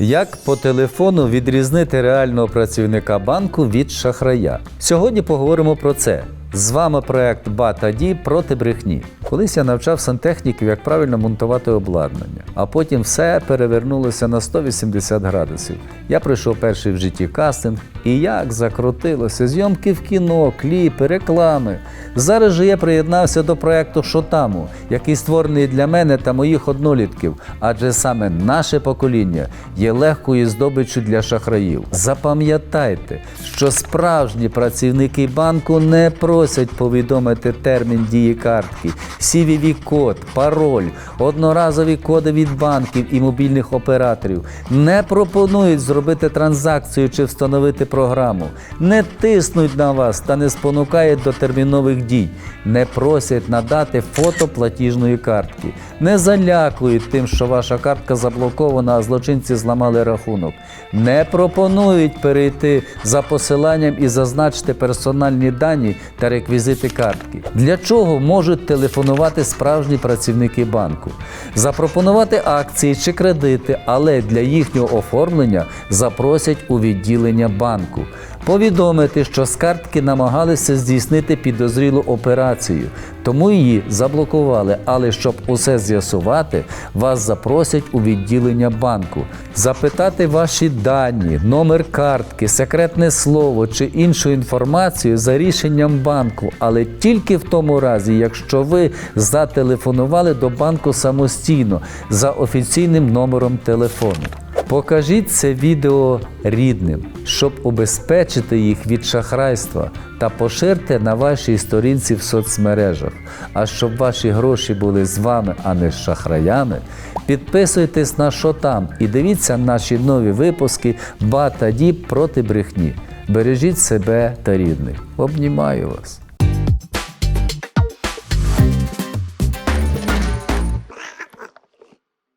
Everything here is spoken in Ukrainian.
Як по телефону відрізнити реального працівника банку від шахрая? Сьогодні поговоримо про це. З вами проект Батаді проти брехні. Колись я навчав сантехніків, як правильно монтувати обладнання, а потім все перевернулося на 180 градусів. Я пройшов перший в житті кастинг, і як закрутилося зйомки в кіно, кліпи, реклами. Зараз же я приєднався до проекту Шотаму, який створений для мене та моїх однолітків, адже саме наше покоління є легкою здобиччю для шахраїв. Запам'ятайте, що справжні працівники банку не просять повідомити термін дії картки, cvv код пароль, одноразові коди від банків і мобільних операторів, не пропонують зробити транзакцію чи встановити програму, не тиснуть на вас та не спонукають до термінових дій, не просять надати фото платіжної картки, не залякують тим, що ваша картка заблокована, а злочинці зламали рахунок, не пропонують перейти за посиланням і зазначити персональні дані та реквізити картки. Для чого можуть телефонувати справжні працівники банку? Запропонувати акції чи кредити, але для їхнього оформлення запросять у відділення банку. Повідомити, що з картки намагалися здійснити підозрілу операцію, тому її заблокували. Але щоб усе з'ясувати, вас запросять у відділення банку, запитати ваші дані, номер картки, секретне слово чи іншу інформацію за рішенням банку, але тільки в тому разі, якщо ви зателефонували до банку самостійно за офіційним номером телефону. Покажіть це відео рідним, щоб убезпечити їх від шахрайства та поширте на вашій сторінці в соцмережах. А щоб ваші гроші були з вами, а не з шахраями, підписуйтесь на що там і дивіться наші нові випуски Бата Діб проти брехні. Бережіть себе та рідних. Обнімаю вас.